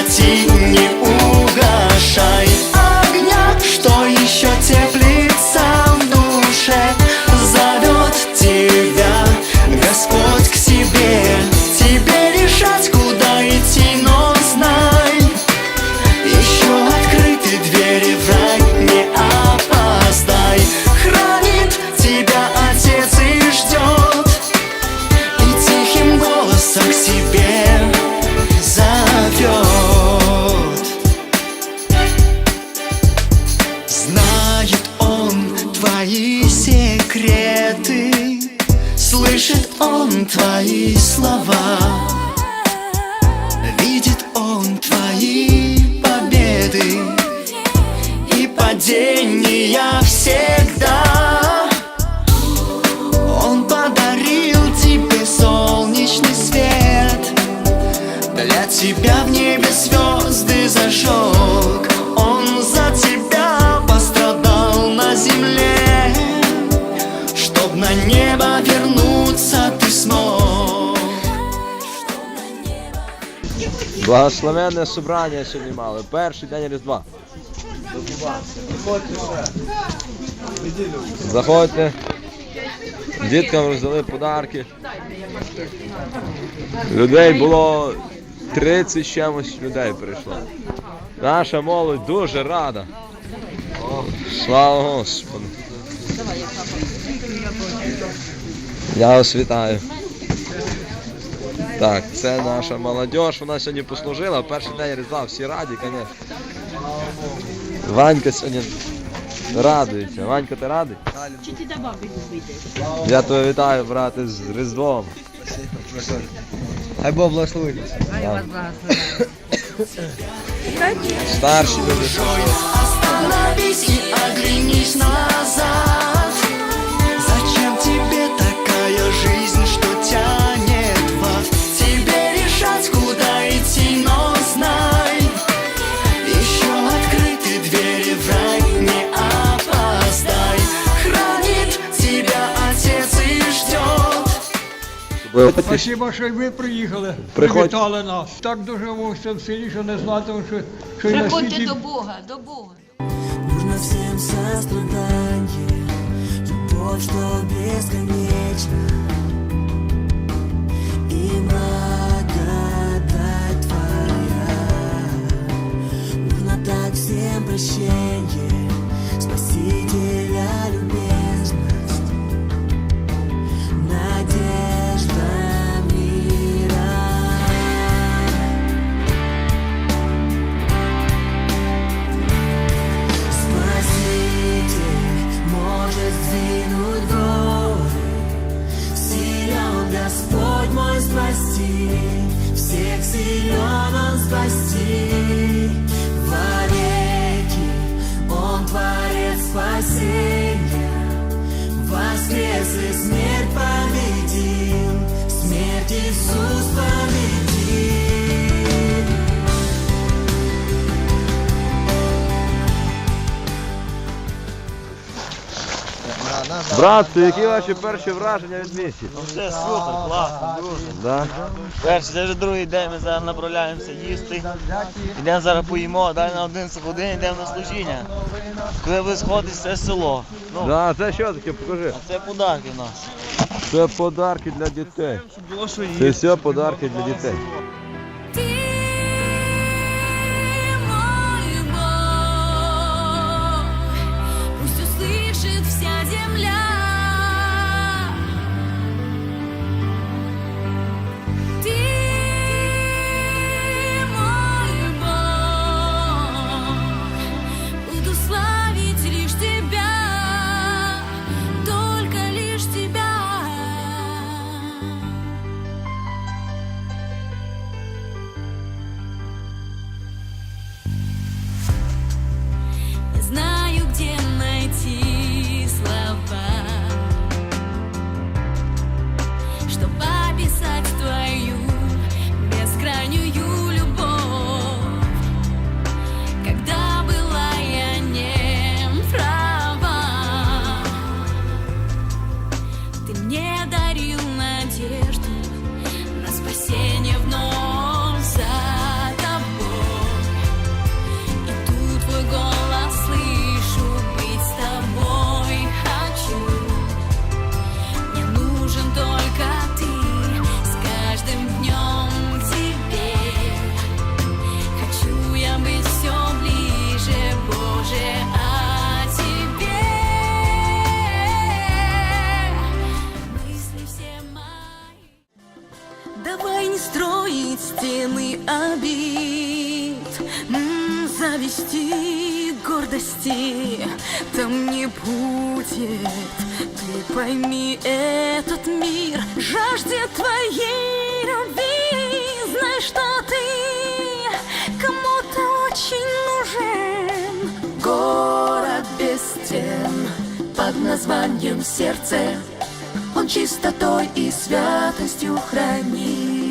прекрати, не секреты Слышит он твои слова Видит он твои победы И падения всегда. Он подарил тебе солнечный свет Для тебя в небе звезды зажег. Он за тебя на небо вернуться ты смог Благословенне собрання сьогодні мали. Перший день Різдва. Заходьте. Діткам роздали подарки. Людей було 30 з чимось людей прийшло. Наша молодь дуже рада. Слава Господу. Я вас вітаю. Так, це наша молодь, вона сьогодні послужила, перший день Різдва, всі раді, звісно. Ванька сьогодні радується. Ванька, ти радий? Чи ти до баби вийдеш? Я тебе вітаю, брате, з Різдвом. Хай Бог благословить. Так. Старші люди. Остановись и оглянись назад Спасибо, що й ви приїхали. Приходь. Привітали нас. Так доживався в селі, що не знати, що, що й на Приходьте світі до Бога, до Бога. Нужно всем сострадание, любовь, что бесконечна, Воскрес и смерть Братці, які ваші перші враження від місії? Все супер, класно, дуже. Да? Перший, це вже другий день, ми зараз направляємося їсти. Йдемо зараз поїмо, далі на 11 годин йдемо на служіння. Коли ви сходите, це село. Ну, Да, це що таке? Покажи. а це подарки в нас. Це подарки для дітей. Це все подарки для дітей. The. Padre. Обид. М, Зависти, гордости. Там не будет. Ты пойми, этот мир жаждет твоей любви. Знай, что ты кому-то очень нужен. Город без стен под названием сердце Он чистотой и святостью храним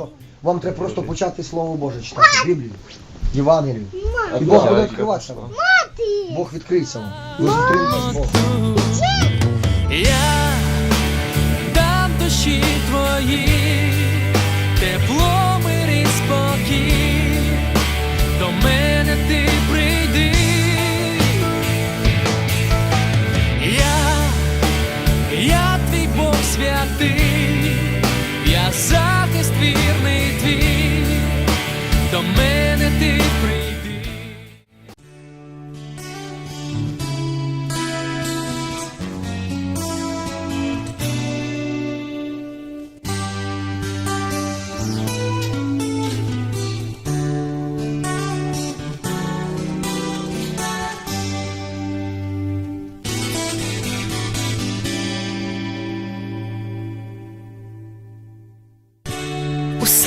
що вам треба просто почати Слово Боже читати, Біблію, Євангелію. І Бог буде відкриватися вам. Бог відкриється вам. Ви зустрінетесь з Богом. Я дам душі твої,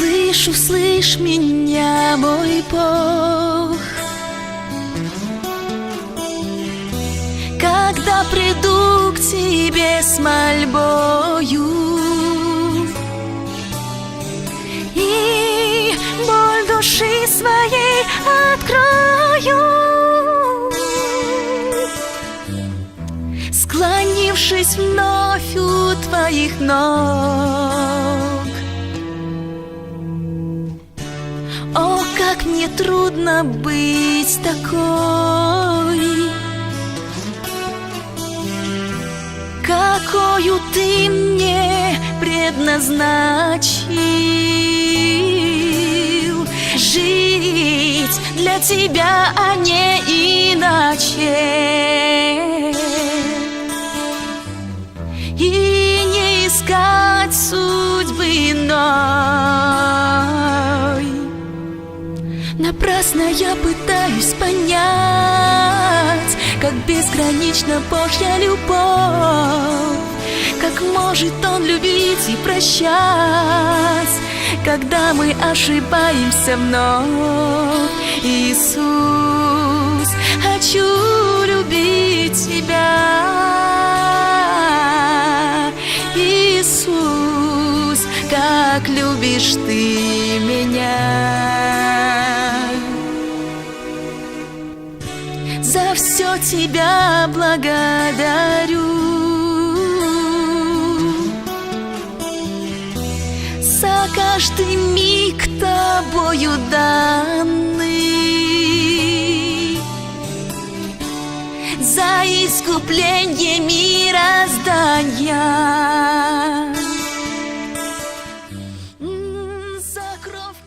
Услышь, услышь меня, мой Бог. Когда приду к тебе с мольбою И боль души своей открою Склонившись вновь у твоих ног О, как мне трудно быть такой, какую ты мне предназначил. Жить для тебя, а не иначе. И не искать судьбы иной. Напрасно я пытаюсь понять, как безгранична Божья любовь, как может Он любить и прощать, когда мы ошибаемся вновь. Иисус, хочу любить Тебя. Иисус, как любишь тебя благодарю. За каждый миг тобою данный. За искупление мироздания.